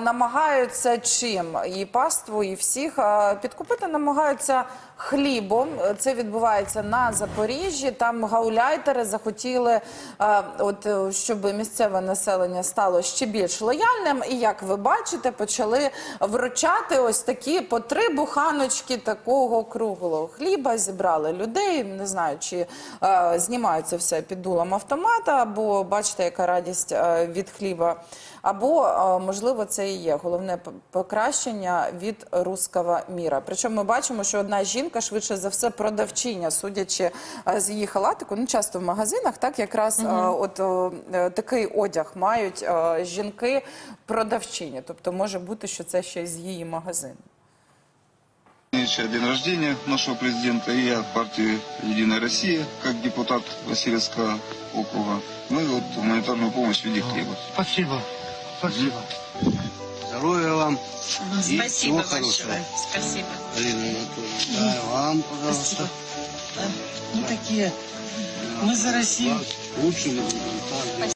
Намагаються чим і паству, і всіх підкупити намагаються хлібом. Це відбувається на Запоріжжі. Там гауляйтери захотіли, от е, щоб місцеве населення стало ще більш лояльним. І як ви бачите, почали вручати ось такі по три буханочки такого круглого хліба. Зібрали людей. Не знаю, чи е, знімаються все під дулом автомата, або бачите, яка радість е, від хліба. Або, е, можливо, це і є головне покращення від руского міра. Причому ми бачимо, що одна жінка, швидше за все, продавчиня, судячи е, з її халатику, ну часто в магазинах, так якраз е, от е, такий одяг мають жінки продавчині. Тобто може бути, що це ще з її магазину. День рождения нашего президента, и я от партии «Единая Россия», как депутат Васильевского округа, мы вот гуманитарную помощь в виде хлеба. Спасибо. Спасибо. Здоровья вам. И Спасибо всего большое. хорошего. Спасибо. Алина Анатольевна. Да, вам, пожалуйста. Мы такие. Мы за Россию. Вас лучшим результатом.